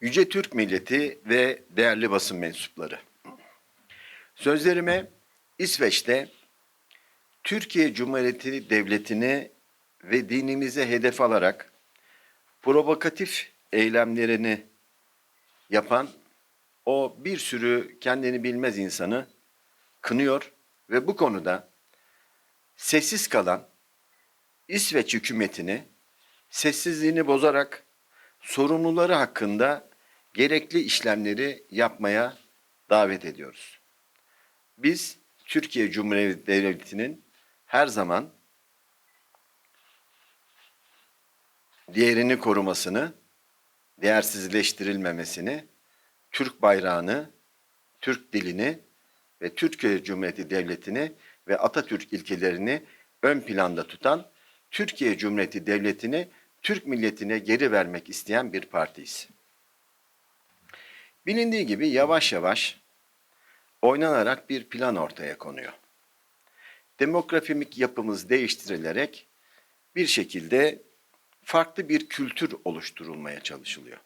Yüce Türk milleti ve değerli basın mensupları. Sözlerime İsveç'te Türkiye Cumhuriyeti Devleti'ni ve dinimize hedef alarak provokatif eylemlerini yapan o bir sürü kendini bilmez insanı kınıyor ve bu konuda sessiz kalan İsveç hükümetini sessizliğini bozarak sorumluları hakkında gerekli işlemleri yapmaya davet ediyoruz. Biz Türkiye Cumhuriyeti Devleti'nin her zaman değerini korumasını, değersizleştirilmemesini, Türk bayrağını, Türk dilini ve Türkiye Cumhuriyeti Devleti'ni ve Atatürk ilkelerini ön planda tutan Türkiye Cumhuriyeti Devleti'ni Türk milletine geri vermek isteyen bir partiyiz. Bilindiği gibi yavaş yavaş oynanarak bir plan ortaya konuyor. Demografik yapımız değiştirilerek bir şekilde farklı bir kültür oluşturulmaya çalışılıyor.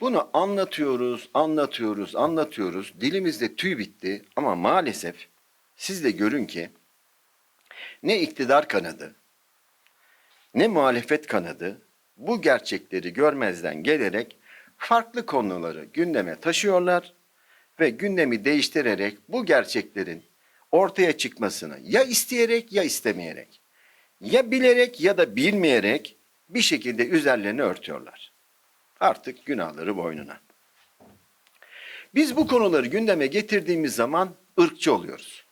Bunu anlatıyoruz, anlatıyoruz, anlatıyoruz. Dilimizde tüy bitti ama maalesef siz de görün ki ne iktidar kanadı, ne muhalefet kanadı bu gerçekleri görmezden gelerek farklı konuları gündeme taşıyorlar ve gündemi değiştirerek bu gerçeklerin ortaya çıkmasını ya isteyerek ya istemeyerek ya bilerek ya da bilmeyerek bir şekilde üzerlerini örtüyorlar. Artık günahları boynuna. Biz bu konuları gündeme getirdiğimiz zaman ırkçı oluyoruz.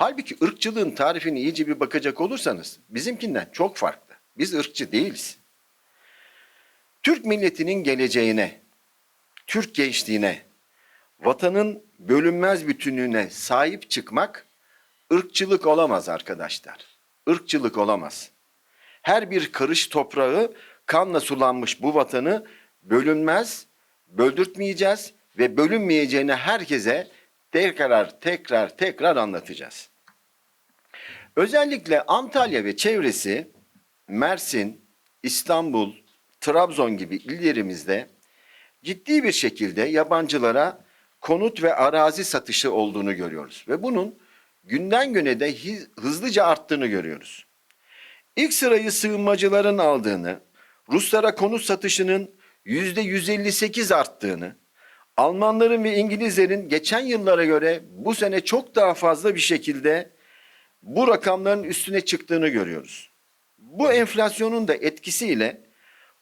Halbuki ırkçılığın tarifini iyice bir bakacak olursanız bizimkinden çok farklı. Biz ırkçı değiliz. Türk milletinin geleceğine, Türk gençliğine, vatanın bölünmez bütünlüğüne sahip çıkmak ırkçılık olamaz arkadaşlar. Irkçılık olamaz. Her bir karış toprağı kanla sulanmış bu vatanı bölünmez, böldürtmeyeceğiz ve bölünmeyeceğini herkese tekrar tekrar tekrar anlatacağız. Özellikle Antalya ve çevresi, Mersin, İstanbul, Trabzon gibi illerimizde ciddi bir şekilde yabancılara konut ve arazi satışı olduğunu görüyoruz ve bunun günden güne de hızlıca arttığını görüyoruz. İlk sırayı sığınmacıların aldığını, Ruslara konut satışının yüzde 158 arttığını, Almanların ve İngilizlerin geçen yıllara göre bu sene çok daha fazla bir şekilde bu rakamların üstüne çıktığını görüyoruz. Bu enflasyonun da etkisiyle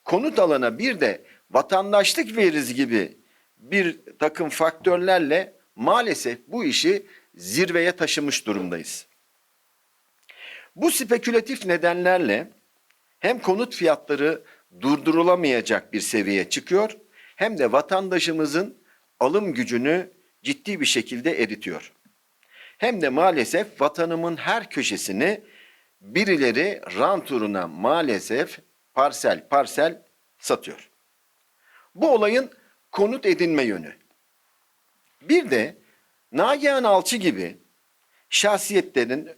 konut alana bir de vatandaşlık veririz gibi bir takım faktörlerle maalesef bu işi zirveye taşımış durumdayız. Bu spekülatif nedenlerle hem konut fiyatları durdurulamayacak bir seviyeye çıkıyor hem de vatandaşımızın alım gücünü ciddi bir şekilde eritiyor. Hem de maalesef vatanımın her köşesini birileri rant uğruna maalesef parsel parsel satıyor. Bu olayın konut edinme yönü. Bir de Nagihan Alçı gibi şahsiyetlerin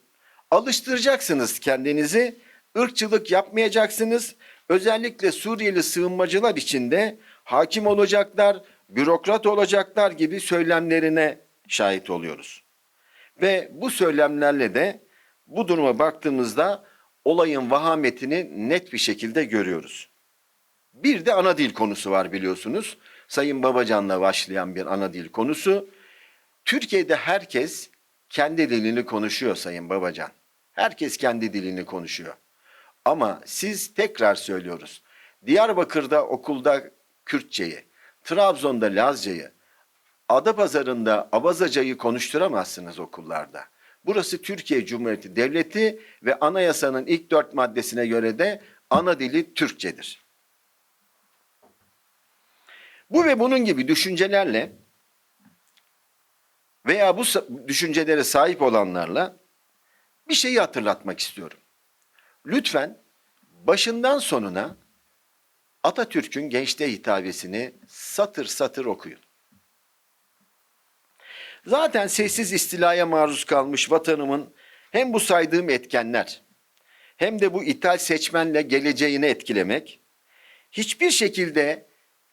alıştıracaksınız kendinizi, ırkçılık yapmayacaksınız. Özellikle Suriyeli sığınmacılar içinde hakim olacaklar, bürokrat olacaklar gibi söylemlerine şahit oluyoruz. Ve bu söylemlerle de bu duruma baktığımızda olayın vahametini net bir şekilde görüyoruz. Bir de ana dil konusu var biliyorsunuz. Sayın Babacan'la başlayan bir ana dil konusu. Türkiye'de herkes kendi dilini konuşuyor Sayın Babacan. Herkes kendi dilini konuşuyor. Ama siz tekrar söylüyoruz. Diyarbakır'da okulda Kürtçeyi, Trabzon'da Lazcayı, Adapazarı'nda Abazacayı konuşturamazsınız okullarda. Burası Türkiye Cumhuriyeti Devleti ve anayasanın ilk dört maddesine göre de ana dili Türkçedir. Bu ve bunun gibi düşüncelerle veya bu düşüncelere sahip olanlarla bir şeyi hatırlatmak istiyorum. Lütfen başından sonuna Atatürk'ün gençliğe hitabesini satır satır okuyun. Zaten sessiz istilaya maruz kalmış vatanımın hem bu saydığım etkenler hem de bu ithal seçmenle geleceğini etkilemek hiçbir şekilde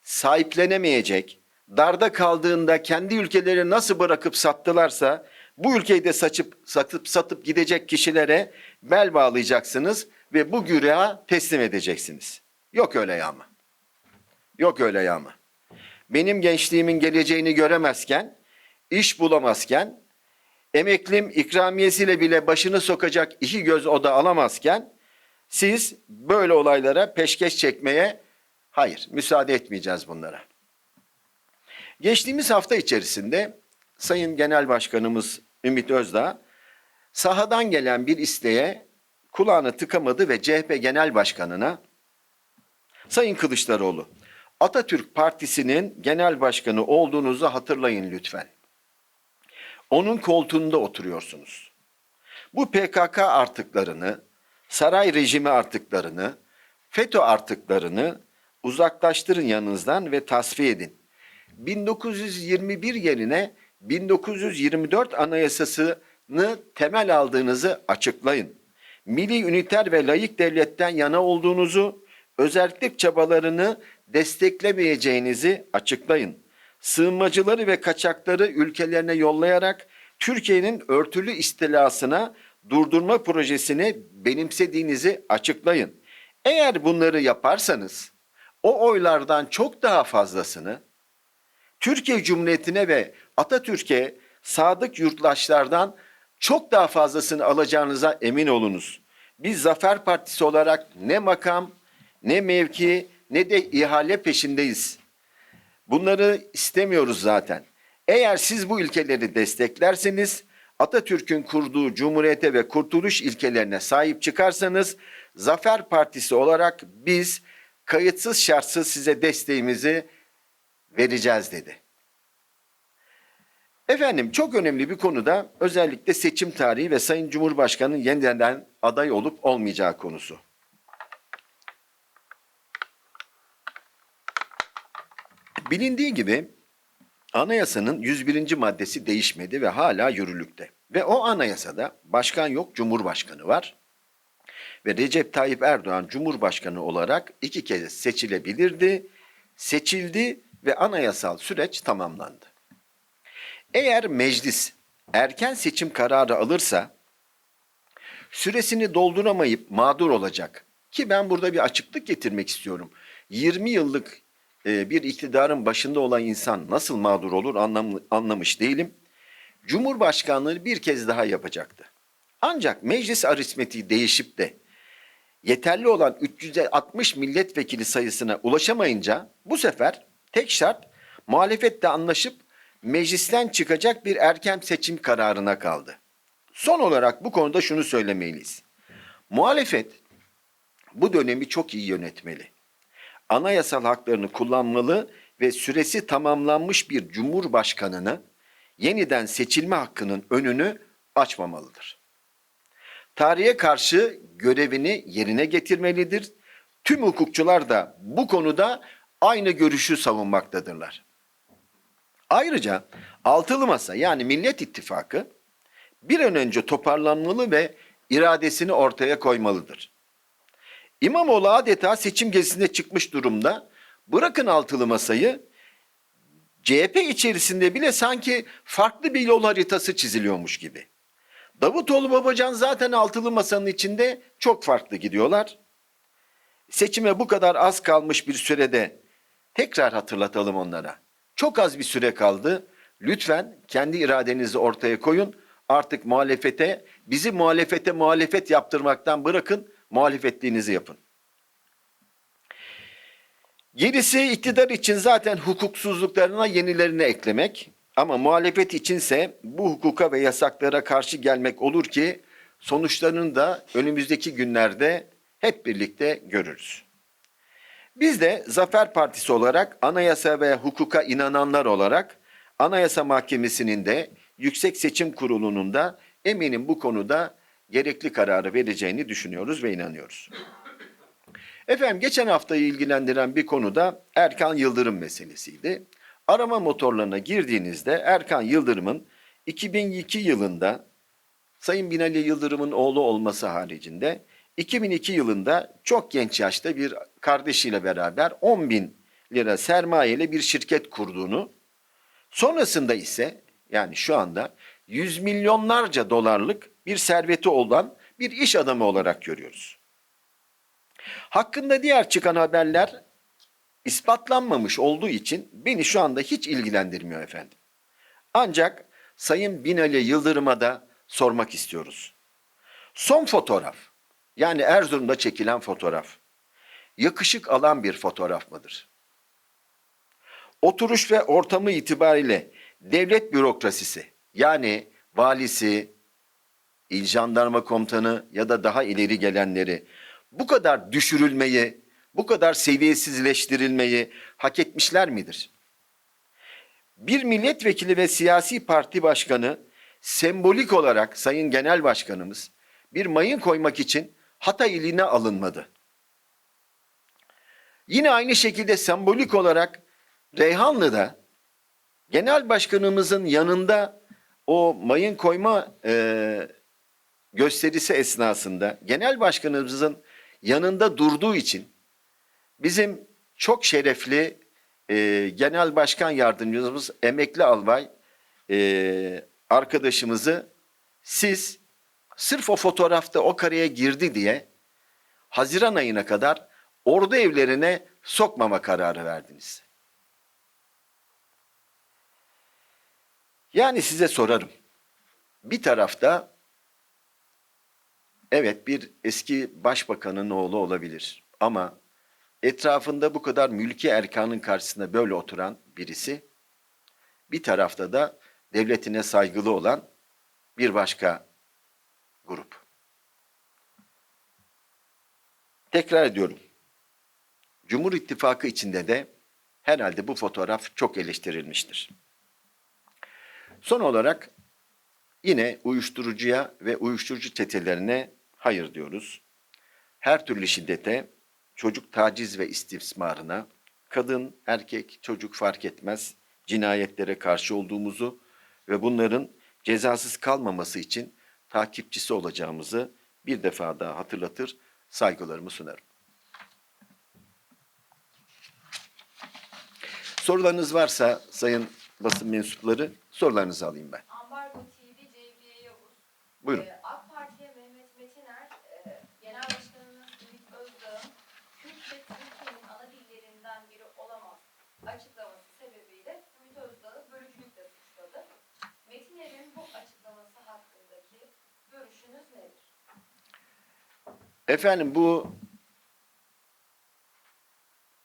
sahiplenemeyecek, darda kaldığında kendi ülkeleri nasıl bırakıp sattılarsa bu ülkeyi de saçıp satıp satıp gidecek kişilere bel bağlayacaksınız ve bu güreha teslim edeceksiniz. Yok öyle yağma. Yok öyle yağma. Benim gençliğimin geleceğini göremezken, iş bulamazken, emeklim ikramiyesiyle bile başını sokacak iki göz oda alamazken siz böyle olaylara peşkeş çekmeye hayır müsaade etmeyeceğiz bunlara. Geçtiğimiz hafta içerisinde Sayın Genel Başkanımız Ümit Özdağ sahadan gelen bir isteğe kulağını tıkamadı ve CHP Genel Başkanı'na Sayın Kılıçdaroğlu Atatürk Partisi'nin genel başkanı olduğunuzu hatırlayın lütfen. Onun koltuğunda oturuyorsunuz. Bu PKK artıklarını, saray rejimi artıklarını, FETÖ artıklarını uzaklaştırın yanınızdan ve tasfiye edin. 1921 yerine 1924 anayasasını temel aldığınızı açıklayın. Milli üniter ve layık devletten yana olduğunuzu, özellik çabalarını desteklemeyeceğinizi açıklayın. Sığınmacıları ve kaçakları ülkelerine yollayarak Türkiye'nin örtülü istilasına durdurma projesini benimsediğinizi açıklayın. Eğer bunları yaparsanız o oylardan çok daha fazlasını Türkiye Cumhuriyeti'ne ve Atatürk'e sadık yurttaşlardan çok daha fazlasını alacağınıza emin olunuz. Biz Zafer Partisi olarak ne makam, ne mevki, ne de ihale peşindeyiz. Bunları istemiyoruz zaten. Eğer siz bu ilkeleri desteklerseniz, Atatürk'ün kurduğu cumhuriyete ve kurtuluş ilkelerine sahip çıkarsanız, Zafer Partisi olarak biz kayıtsız şartsız size desteğimizi vereceğiz dedi. Efendim çok önemli bir konuda özellikle seçim tarihi ve Sayın Cumhurbaşkanı'nın yeniden aday olup olmayacağı konusu. Bilindiği gibi anayasanın 101. maddesi değişmedi ve hala yürürlükte. Ve o anayasada başkan yok, cumhurbaşkanı var. Ve Recep Tayyip Erdoğan cumhurbaşkanı olarak iki kez seçilebilirdi, seçildi ve anayasal süreç tamamlandı. Eğer meclis erken seçim kararı alırsa süresini dolduramayıp mağdur olacak. Ki ben burada bir açıklık getirmek istiyorum. 20 yıllık e, bir iktidarın başında olan insan nasıl mağdur olur anlam, anlamış değilim. Cumhurbaşkanlığı bir kez daha yapacaktı. Ancak meclis aritmetiği değişip de yeterli olan 360 milletvekili sayısına ulaşamayınca bu sefer tek şart muhalefetle anlaşıp meclisten çıkacak bir erken seçim kararına kaldı. Son olarak bu konuda şunu söylemeliyiz. Muhalefet bu dönemi çok iyi yönetmeli. Anayasal haklarını kullanmalı ve süresi tamamlanmış bir cumhurbaşkanını yeniden seçilme hakkının önünü açmamalıdır. Tarihe karşı görevini yerine getirmelidir. Tüm hukukçular da bu konuda aynı görüşü savunmaktadırlar. Ayrıca altılı masa yani Millet İttifakı bir an önce toparlanmalı ve iradesini ortaya koymalıdır. İmamoğlu adeta seçim gezisine çıkmış durumda. Bırakın altılı masayı, CHP içerisinde bile sanki farklı bir yol haritası çiziliyormuş gibi. Davutoğlu Babacan zaten altılı masanın içinde çok farklı gidiyorlar. Seçime bu kadar az kalmış bir sürede tekrar hatırlatalım onlara. Çok az bir süre kaldı. Lütfen kendi iradenizi ortaya koyun. Artık muhalefete, bizi muhalefete muhalefet yaptırmaktan bırakın, muhalefetliğinizi yapın. Gerisi iktidar için zaten hukuksuzluklarına yenilerini eklemek ama muhalefet içinse bu hukuka ve yasaklara karşı gelmek olur ki sonuçlarını da önümüzdeki günlerde hep birlikte görürüz. Biz de Zafer Partisi olarak anayasa ve hukuka inananlar olarak Anayasa Mahkemesi'nin de Yüksek Seçim Kurulu'nun da eminim bu konuda gerekli kararı vereceğini düşünüyoruz ve inanıyoruz. Efendim geçen haftayı ilgilendiren bir konu da Erkan Yıldırım meselesiydi. Arama motorlarına girdiğinizde Erkan Yıldırım'ın 2002 yılında Sayın Binali Yıldırım'ın oğlu olması haricinde 2002 yılında çok genç yaşta bir kardeşiyle beraber 10 bin lira sermayeyle bir şirket kurduğunu, sonrasında ise yani şu anda yüz milyonlarca dolarlık bir serveti olan bir iş adamı olarak görüyoruz. Hakkında diğer çıkan haberler ispatlanmamış olduğu için beni şu anda hiç ilgilendirmiyor efendim. Ancak Sayın Binali Yıldırım'a da sormak istiyoruz. Son fotoğraf, yani Erzurum'da çekilen fotoğraf, yakışık alan bir fotoğraf mıdır? Oturuş ve ortamı itibariyle devlet bürokrasisi, yani valisi, il jandarma komutanı ya da daha ileri gelenleri bu kadar düşürülmeyi, bu kadar seviyesizleştirilmeyi hak etmişler midir? Bir milletvekili ve siyasi parti başkanı sembolik olarak Sayın Genel Başkanımız bir mayın koymak için Hatay iline alınmadı. Yine aynı şekilde sembolik olarak Reyhanlı'da Genel Başkanımızın yanında o mayın koyma e, gösterisi esnasında Genel Başkanımızın yanında durduğu için bizim çok şerefli e, Genel Başkan Yardımcımız emekli albay e, arkadaşımızı siz sırf o fotoğrafta o kareye girdi diye Haziran ayına kadar ordu evlerine sokmama kararı verdiniz. Yani size sorarım. Bir tarafta evet bir eski başbakanın oğlu olabilir ama etrafında bu kadar mülki erkanın karşısında böyle oturan birisi bir tarafta da devletine saygılı olan bir başka grup. Tekrar ediyorum. Cumhur İttifakı içinde de herhalde bu fotoğraf çok eleştirilmiştir. Son olarak yine uyuşturucuya ve uyuşturucu çetelerine hayır diyoruz. Her türlü şiddete, çocuk taciz ve istismarına, kadın, erkek, çocuk fark etmez cinayetlere karşı olduğumuzu ve bunların cezasız kalmaması için takipçisi olacağımızı bir defa daha hatırlatır, saygılarımı sunarım. Sorularınız varsa sayın basın mensupları sorularınızı alayım ben. Ambargo TV Cevriye Yavuz. Buyurun. Ee, AK Parti'ye Mehmet Metiner, e, Genel Başkanımız Ümit Özdağ'ın Kürtçe Türkiye'nin ana dillerinden biri olamaz açıklaması sebebiyle Ümit Özdağ'ı bölücülükle suçladı. Metiner'in bu açıklaması hakkındaki görüşünüz nedir? Efendim bu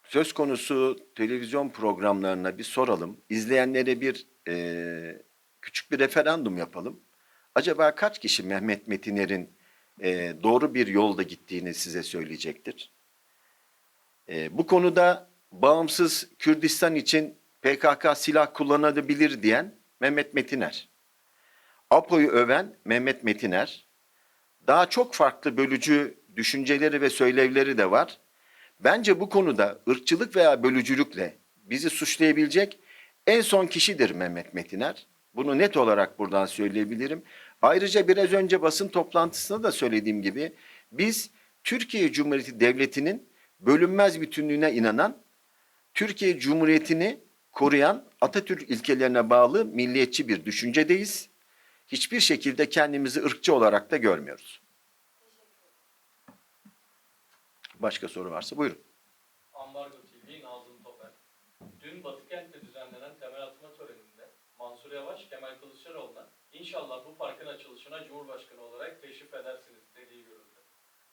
söz konusu televizyon programlarına bir soralım. İzleyenlere bir e, küçük bir referandum yapalım. Acaba kaç kişi Mehmet Metiner'in e, doğru bir yolda gittiğini size söyleyecektir? E, bu konuda bağımsız Kürdistan için PKK silah kullanabilir diyen Mehmet Metiner. APO'yu öven Mehmet Metiner. Daha çok farklı bölücü düşünceleri ve söylevleri de var. Bence bu konuda ırkçılık veya bölücülükle bizi suçlayabilecek en son kişidir Mehmet Metiner. Bunu net olarak buradan söyleyebilirim. Ayrıca biraz önce basın toplantısında da söylediğim gibi biz Türkiye Cumhuriyeti Devleti'nin bölünmez bütünlüğüne inanan, Türkiye Cumhuriyeti'ni koruyan Atatürk ilkelerine bağlı milliyetçi bir düşüncedeyiz. Hiçbir şekilde kendimizi ırkçı olarak da görmüyoruz. Başka soru varsa buyurun. Ambargo TV Nazım Toper. Dün Batıkent'te düzenlenen temel atma töreninde Mansur Yavaş, Kemal Kılıçdaroğlu'na inşallah bu parkın açılışına Cumhurbaşkanı olarak teşrif edersiniz dediği görüldü.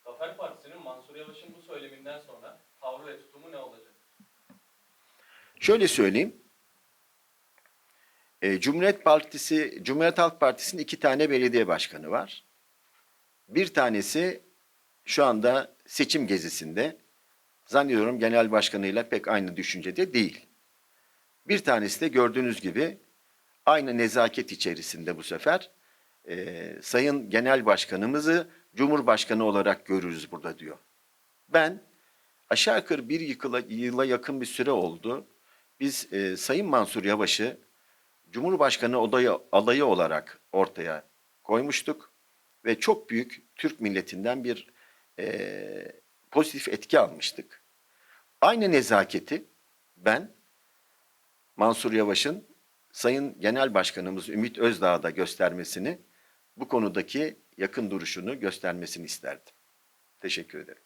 Zafer Partisi'nin Mansur Yavaş'ın bu söyleminden sonra tavrı ve tutumu ne olacak? Şöyle söyleyeyim. E, Cumhuriyet Partisi, Cumhuriyet Halk Partisi'nin iki tane belediye başkanı var. Bir tanesi şu anda seçim gezisinde. Zannediyorum genel başkanıyla pek aynı düşüncede değil. Bir tanesi de gördüğünüz gibi aynı nezaket içerisinde bu sefer e, Sayın Genel Başkanımızı Cumhurbaşkanı olarak görürüz burada diyor. Ben aşağı yukarı bir yıkıla, yıla yakın bir süre oldu. Biz e, Sayın Mansur Yavaş'ı Cumhurbaşkanı odayı, adayı olarak ortaya koymuştuk ve çok büyük Türk milletinden bir e, pozitif etki almıştık. Aynı nezaketi ben Mansur Yavaş'ın Sayın Genel Başkanımız Ümit Özdağ'a da göstermesini, bu konudaki yakın duruşunu göstermesini isterdim. Teşekkür ederim.